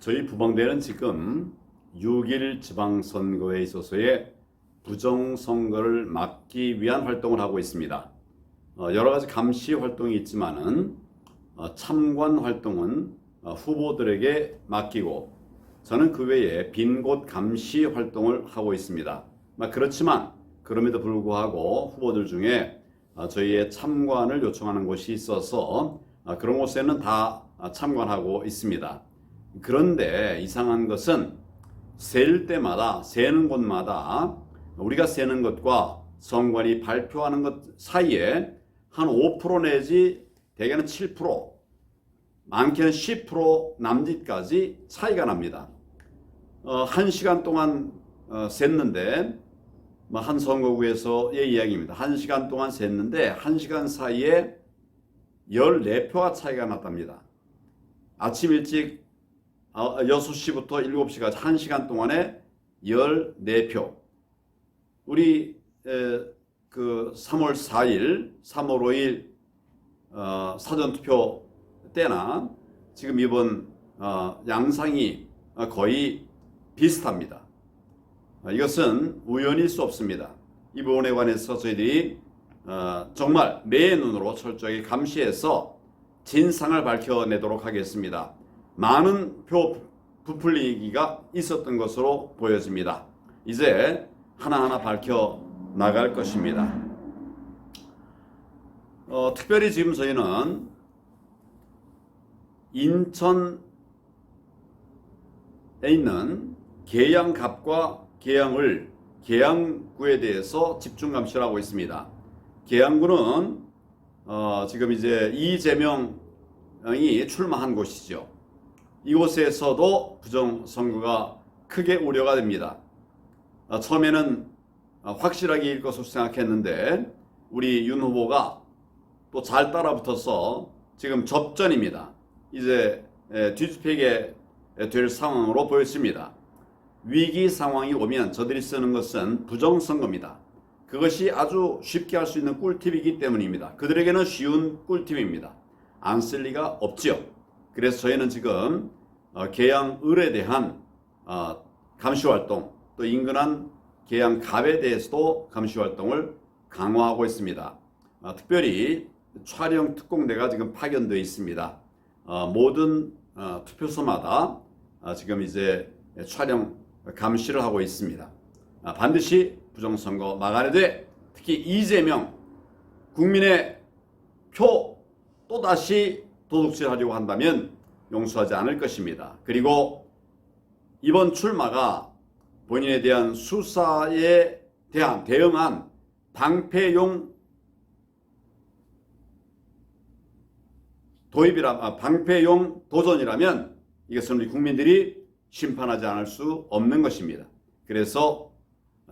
저희 부방대는 지금 6일 지방선거에 있어서의 부정선거를 막기 위한 활동을 하고 있습니다. 어, 여러 가지 감시 활동이 있지만은 어, 참관 활동은 어, 후보들에게 맡기고 저는 그 외에 빈 곳 감시 활동을 하고 있습니다. 막 그렇지만 그럼에도 불구하고 후보들 중에 어, 저희의 참관을 요청하는 곳이 있어서 어, 그런 곳에는 다 어, 참관하고 있습니다. 그런데 이상한 것은 셀 때마다 세는 곳마다 우리가 세는 것과 선관위 발표하는 것 사이에 한 5% 내지 대개는 7% 많게는 10% 남짓까지 차이가 납니다. 어, 한 시간 동안 어, 셌는데 뭐 한 선거구에서의 이야기입니다. 한 시간 동안 셌는데 한 시간 사이에 14표가 차이가 났답니다. 아침 일찍 어, 6시부터 7시까지 1시간 동안에 14표. 우리 에, 그 3월 4일, 3월 5일 어, 사전투표 때나 지금 이번 어, 양상이 어, 거의 비슷합니다. 어, 이것은 우연일 수 없습니다. 이 부분에 관해서 저희들이 어, 정말 매 눈으로 철저하게 감시해서 진상을 밝혀내도록 하겠습니다. 많은 표 부풀리기가 있었던 것으로 보여집니다. 이제 하나하나 밝혀 나갈 것입니다. 어, 특별히 지금 저희는 인천에 있는 계양갑과 계양을 계양구에 대해서 집중 감시를 하고 있습니다. 계양구는 어, 지금 이제 이재명이 출마한 곳이죠. 이곳에서도 부정 선거가 크게 우려가 됩니다. 어, 처음에는 어, 확실하게 이길 것으로 생각했는데 우리 윤 후보가 또 잘 따라붙어서 지금 접전입니다. 이제 에, 뒤집히게 될 상황으로 보였습니다. 위기 상황이 오면 저들이 쓰는 것은 부정선거입니다. 그것이 아주 쉽게 할 수 있는 꿀팁이기 때문입니다. 그들에게는 쉬운 꿀팁입니다. 안 쓸 리가 없지요. 그래서 저희는 지금 어, 계양을에 대한 어, 감시 활동 또 인근한 계양갑에 대해서도 감시 활동을 강화하고 있습니다. 어, 특별히 촬영 특공대가 지금 파견되어 있습니다. 어, 모든 어, 투표소마다 어, 지금 이제 촬영 감시를 하고 있습니다. 아, 반드시 부정선거 막아내되 특히 이재명 국민의 표 또다시 도둑질하려고 한다면 용서하지 않을 것입니다. 그리고 이번 출마가 본인에 대한 수사에 대한 대응한 방패용 도입이라 아, 방패용 도전이라면 이것은 우리 국민들이 심판하지 않을 수 없는 것입니다. 그래서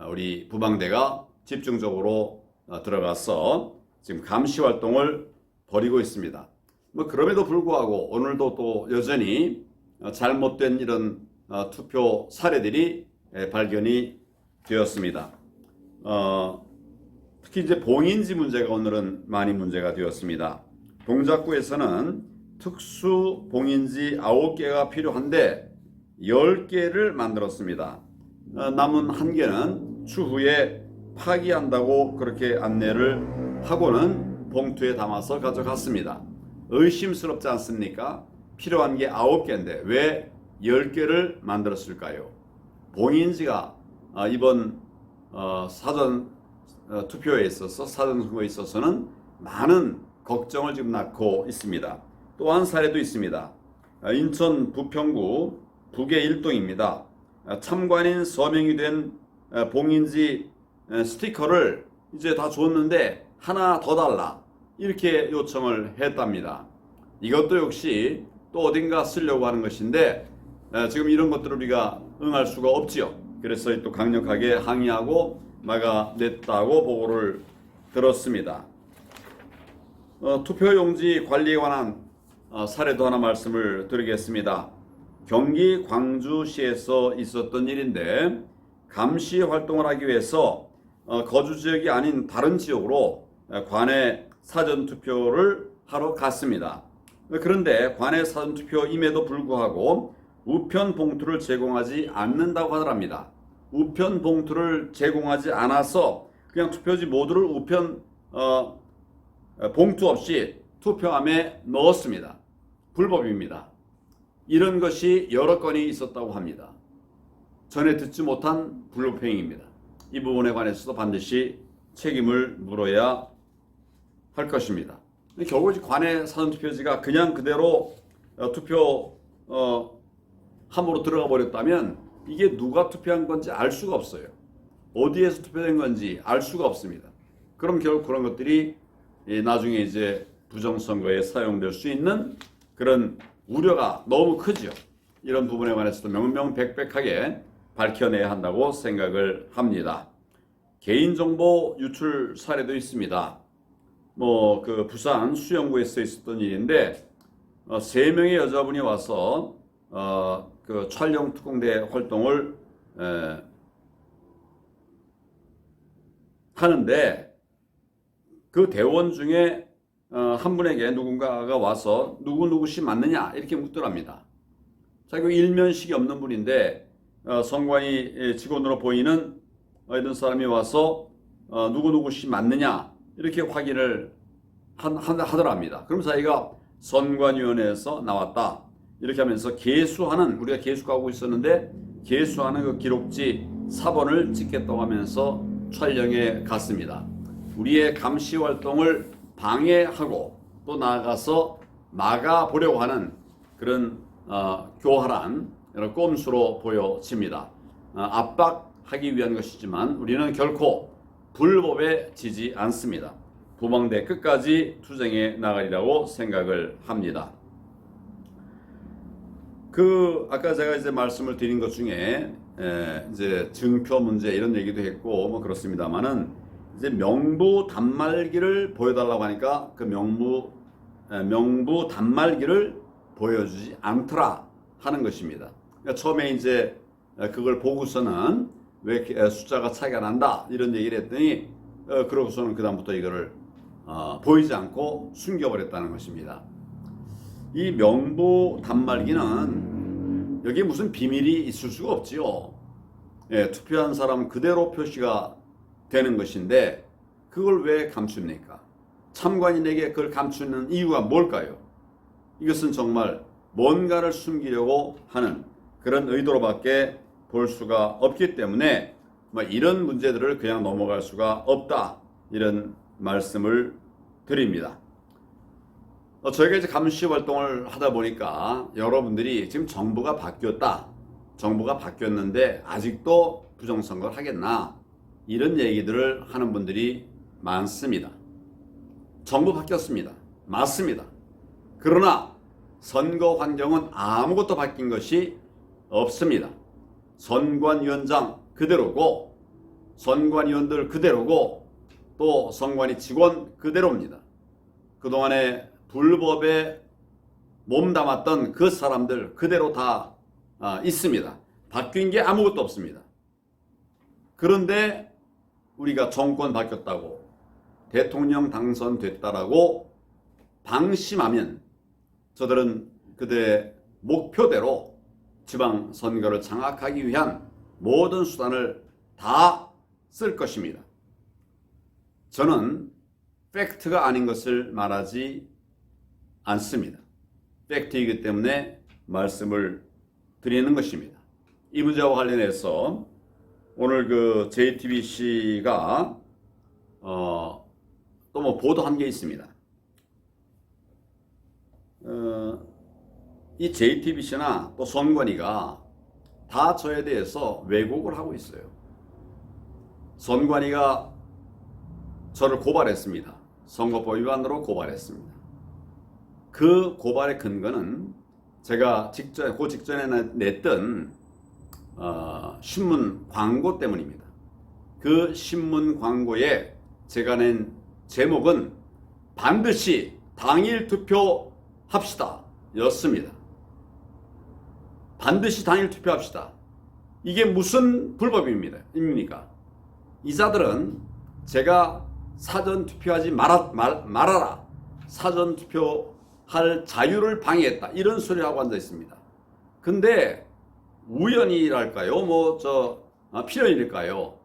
우리 부방대가 집중적으로 어, 들어가서 지금 감시 활동을 벌이고 있습니다. 뭐 그럼에도 불구하고 오늘도 또 여전히 어, 잘못된 이런 어, 투표 사례들이 에, 발견이 되었습니다. 어, 특히 이제 봉인지 문제가 오늘은 많이 문제가 되었습니다. 동작구에서는 특수 봉인지 9개가 필요한데 10개를 만들었습니다. 어, 남은 한 개는 추후에 파기한다고 그렇게 안내를 하고는 봉투에 담아서 가져갔습니다. 의심스럽지 않습니까? 필요한 게 9개인데 왜 10개를 만들었을까요? 봉인지가 어, 이번 어, 사전 어, 투표에 있어서 사전 선거에 있어서는 많은 걱정을 지금 낳고 있습니다. 또 한 사례도 있습니다. 어, 인천 부평구 북의 일동입니다. 어, 참관인 서명이 된 어, 봉인지 어, 스티커를 이제 다 줬는데 하나 더 달라 이렇게 요청을 했답니다. 이것도 역시 또 어딘가 쓰려고 하는 것인데 어, 지금 이런 것들을 우리가 응할 수가 없지요. 그래서 또 강력하게 항의하고 막아냈다고 보고를 들었습니다. 어, 투표용지 관리에 관한 어, 사례도 하나 말씀을 드리겠습니다. 경기 광주시에서 있었던 일인데 감시 활동을 하기 위해서 어, 거주 지역이 아닌 다른 지역으로 어, 관내 사전 투표를 하러 갔습니다. 그런데 관내 사전 투표임에도 불구하고 우편 봉투를 제공하지 않는다고 하더랍니다. 우편 봉투를 제공하지 않아서 그냥 투표지 모두를 우편 어, 어, 봉투 없이 투표함에 넣었습니다. 불법입니다. 이런 것이 여러 건이 있었다고 합니다. 전에 듣지 못한 불법행위입니다. 이 부분에 관해서도 반드시 책임을 물어야 할 것입니다. 결국 이 관내 사전투표지가 그냥 그대로 어, 투표 어, 함으로 들어가 버렸다면 이게 누가 투표한 건지 알 수가 없어요. 어디에서 투표된 건지 알 수가 없습니다. 그럼 결국 그런 것들이 예, 나중에 이제 부정선거에 사용될 수 있는 그런 우려가 너무 크죠. 이런 부분에 관해서도 명명백백하게 밝혀내야 한다고 생각을 합니다. 개인정보 유출 사례도 있습니다. 뭐 그 부산 수영구에서 있었던 일인데 어, 세 명의 여자분이 와서 어, 그 촬영 특공대 활동을 에, 하는데 그 대원 중에 어, 한 분에게 누군가가 와서 누구 누구씨 맞느냐 이렇게 묻더랍니다. 자, 그 일면식이 없는 분인데 어, 성관이 예, 직원으로 보이는 어떤 사람이 와서 어, 누구 누구씨 맞느냐 이렇게 확인을 한, 한, 하더랍니다. 그럼 자기가 선관위원회에서 나왔다 이렇게 하면서 개수하는 우리가 개수하고 있었는데 개수하는 그 기록지 4번을 찍겠다고 하면서 촬영에 갔습니다. 우리의 감시 활동을 방해하고 또 나아가서 막아보려고 하는 그런 어, 교활한 꼼수로 보여집니다. 어, 압박하기 위한 것이지만 우리는 결코 불법에 지지 않습니다. 부방대 끝까지 투쟁해 나가리라고 생각을 합니다. 그 아까 제가 이제 말씀을 드린 것 중에 에, 이제 증표 문제 이런 얘기도 했고 뭐 그렇습니다만은 이제 명부 단말기를 보여달라고 하니까 그 명부 에, 명부 단말기를 보여주지 않더라 하는 것입니다. 그러니까 처음에 이제 그걸 보고서는 왜 이렇게 숫자가 차이가 난다 이런 얘기를 했더니 어, 그러고서는 그 다음부터 이거를 어, 보이지 않고 숨겨버렸다는 것입니다. 이 명부 단말기는 여기 무슨 비밀이 있을 수가 없지요. 예, 투표한 사람 그대로 표시가 되는 것인데 그걸 왜 감춥니까? 참관인에게 그걸 감추는 이유가 뭘까요? 이것은 정말 뭔가를 숨기려고 하는 그런 의도로밖에 볼 수가 없기 때문에 뭐 이런 문제들을 그냥 넘어갈 수가 없다 이런 말씀을 드립니다. 어, 저희가 이제 감시 활동을 하다 보니까 여러분들이 지금 정부가 바뀌었다. 정부가 바뀌었는데 아직도 부정선거를 하겠나? 이런 얘기들을 하는 분들이 많습니다. 정부 바뀌었습니다. 맞습니다. 그러나 선거 환경은 아무것도 바뀐 것이 없습니다. 선관위원장 그대로고 선관위원들 그대로고 또 선관위 직원 그대로입니다. 그동안에 불법에 몸담았던 그 사람들 그대로 다 아, 있습니다. 바뀐 게 아무것도 없습니다. 그런데 우리가 정권 바뀌었다고 대통령 당선됐다라고 방심하면 저들은 그들의 목표대로 지방 선거를 장악하기 위한 모든 수단을 다 쓸 것입니다. 저는 팩트가 아닌 것을 말하지 않습니다. 팩트이기 때문에 말씀을 드리는 것입니다. 이 문제와 관련해서 오늘 그 JTBC가 어, 또 뭐 보도한 게 있습니다. 어, 이 JTBC나 또 선관위가 다 저에 대해서 왜곡을 하고 있어요. 선관위가 저를 고발했습니다. 선거법 위반으로 고발했습니다. 그 고발의 근거는 제가 직전, 그 직전에 냈던 어, 신문 광고 때문입니다. 그 신문 광고에 제가 낸 제목은 반드시 당일 투표 합시다 였습니다. 반드시 당일 투표합시다. 이게 무슨 불법입니다. 입니까? 이자들은 제가 사전 투표하지 말아, 말, 말아라. 사전 투표할 자유를 방해했다. 이런 소리를 하고 앉아 있습니다. 근데 우연이랄까요? 뭐저 필연일까요?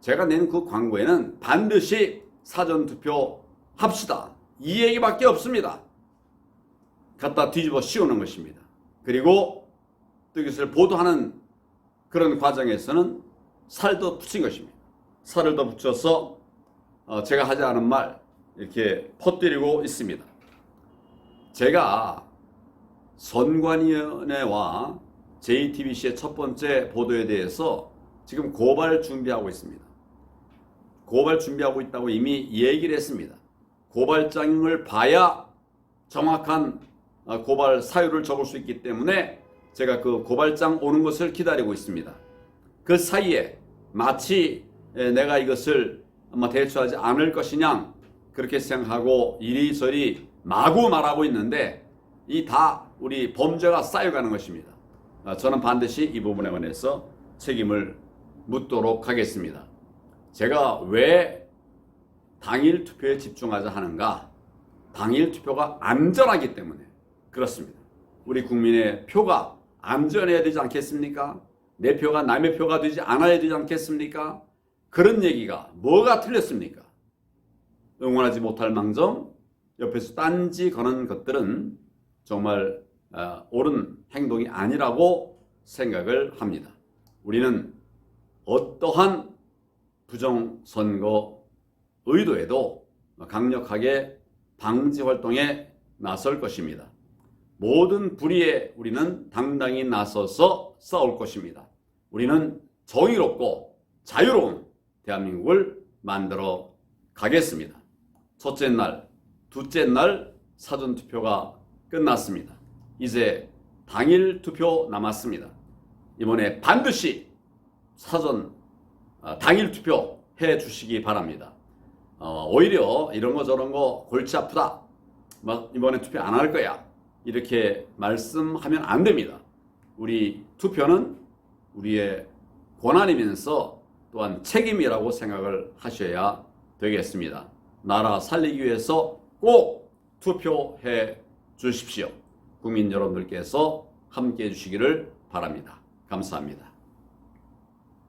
제가 낸 그 광고에는 반드시 사전 투표 합시다. 이 얘기밖에 없습니다. 갖다 뒤집어 씌우는 것입니다. 그리고 또 이것을 보도하는 그런 과정에서는 살도 붙인 것입니다. 살을 더 붙여서 어, 제가 하지 않은 말 이렇게 퍼뜨리고 있습니다. 제가 선관위원회와 JTBC의 첫 번째 보도에 대해서 지금 고발 준비하고 있습니다. 고발 준비하고 있다고 이미 얘기를 했습니다. 고발장을 봐야 정확한 어, 고발 사유를 적을 수 있기 때문에 제가 그 고발장 오는 것을 기다리고 있습니다. 그 사이에 마치 에, 내가 이것을 아마 대처하지 않을 것이냐 그렇게 생각하고 이리저리 마구 말하고 있는데 이 다 우리 범죄가 쌓여가는 것입니다. 아, 저는 반드시 이 부분에 관해서 책임을 묻도록 하겠습니다. 제가 왜 당일 투표에 집중하자 하는가? 당일 투표가 안전하기 때문에 그렇습니다. 우리 국민의 표가 안전해야 되지 않겠습니까? 내 표가 남의 표가 되지 않아야 되지 않겠습니까? 그런 얘기가 뭐가 틀렸습니까? 응원하지 못할 망정 옆에서 딴지 거는 것들은 정말 어, 옳은 행동이 아니라고 생각을 합니다. 우리는 어떠한 부정선거 의도에도 강력하게 방지 활동에 나설 것입니다. 모든 불의에 우리는 당당히 나서서 싸울 것입니다. 우리는 정의롭고 자유로운 대한민국을 만들어 가겠습니다. 첫째 날, 둘째 날 사전투표가 끝났습니다. 이제 당일 투표 남았습니다. 이번에 반드시 사전 아, 당일 투표 해 주시기 바랍니다. 어, 오히려 이런 거 저런 거 골치 아프다. 막 이번에 투표 안 할 거야. 이렇게 말씀하면 안 됩니다. 우리 투표는 우리의 권한이면서 또한 책임이라고 생각을 하셔야 되겠습니다. 나라 살리기 위해서 꼭 투표해 주십시오. 국민 여러분들께서 함께 해주시기를 바랍니다. 감사합니다.